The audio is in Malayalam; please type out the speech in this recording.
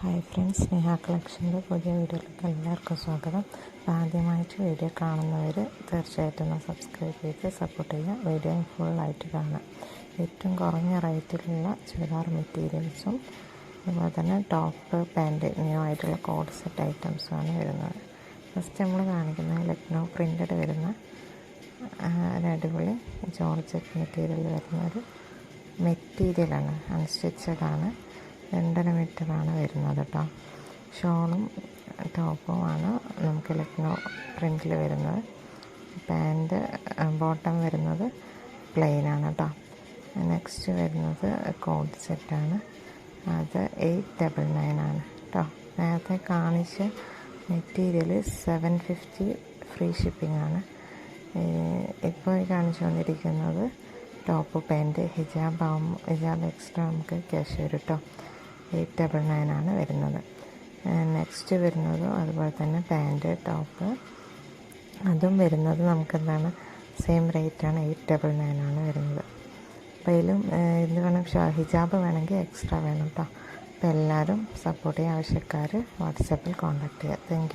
ഹായ് ഫ്രണ്ട്സ് സ്നേഹ കളക്ഷന്റെ പുതിയ വീഡിയോയിലേക്ക് എല്ലാവർക്കും സ്വാഗതം. ആദ്യമായിട്ട് വീഡിയോ കാണുന്നവർ തീർച്ചയായിട്ടും ഒന്ന് സബ്സ്ക്രൈബ് ചെയ്ത് സപ്പോർട്ട് ചെയ്യുക. വീഡിയോ ഫുള്ളായിട്ട് കാണാം ഏറ്റവും കുറഞ്ഞ റേറ്റിലുള്ള ചുരിദാർ മെറ്റീരിയൽസും അതുപോലെ തന്നെ ടോപ്പ് പാന്റ് ന്യൂ ആയിട്ടുള്ള കോഡ് സെറ്റ് ഐറ്റംസുമാണ് വരുന്നത്. ഫസ്റ്റ് നമ്മൾ കാണിക്കുന്നത് ലക്നോ പ്രിന്റഡ് വരുന്ന അടിപൊളി ജോർജറ്റ് മെറ്റീരിയൽ വരുന്ന ഒരു മെറ്റീരിയലാണ് അൺസ്റ്റിച്ചഡാണ് രണ്ടര മീറ്ററാണ് വരുന്നത് കേട്ടോ ഷോളും ടോപ്പുമാണ് നമുക്ക് ലക്നോ പ്രിന്റിൽ വരുന്നത്. പാന്റ് ബോട്ടം വരുന്നത് പ്ലെയിനാണ് കേട്ടോ നെക്സ്റ്റ് വരുന്നത് കോഡ് സെറ്റാണ്. അത് എയ്റ്റ് ഡബിൾ നയൻ ആണ് കേട്ടോ നേരത്തെ കാണിച്ച material seven fifty free shipping ആണ്. ഇപ്പോൾ കാണിച്ചു വന്നിരിക്കുന്നത് ടോപ്പ് പാന്റ് ഹിജാബ് ആകുമ്പോൾ ഹിജാബ് എക്സ്ട്രാ നമുക്ക് ക്യാഷ് വരും കേട്ടോ എയ്റ്റ് ഡബിൾ നയൻ ആണ് വരുന്നത്. നെക്സ്റ്റ് വരുന്നത് അതുപോലെ തന്നെ പാന്റ് ടോപ്പ്. അതും വരുന്നത് നമുക്കെന്താണ്? സെയിം റേറ്റാണ് എയ്റ്റ് ഡബിൾ നയൻ ആണ് വരുന്നത്. അപ്പോൾ ഇതിലും എന്ത് വേണം? ഹിജാബ് വേണമെങ്കിൽ എക്സ്ട്രാ വേണം കേട്ടോ അപ്പോൾ എല്ലാവരും സപ്പോർട്ട് ചെയ്യാൻ ആവശ്യക്കാർ വാട്സാപ്പിൽ കോൺടാക്ട് ചെയ്യുക താങ്ക്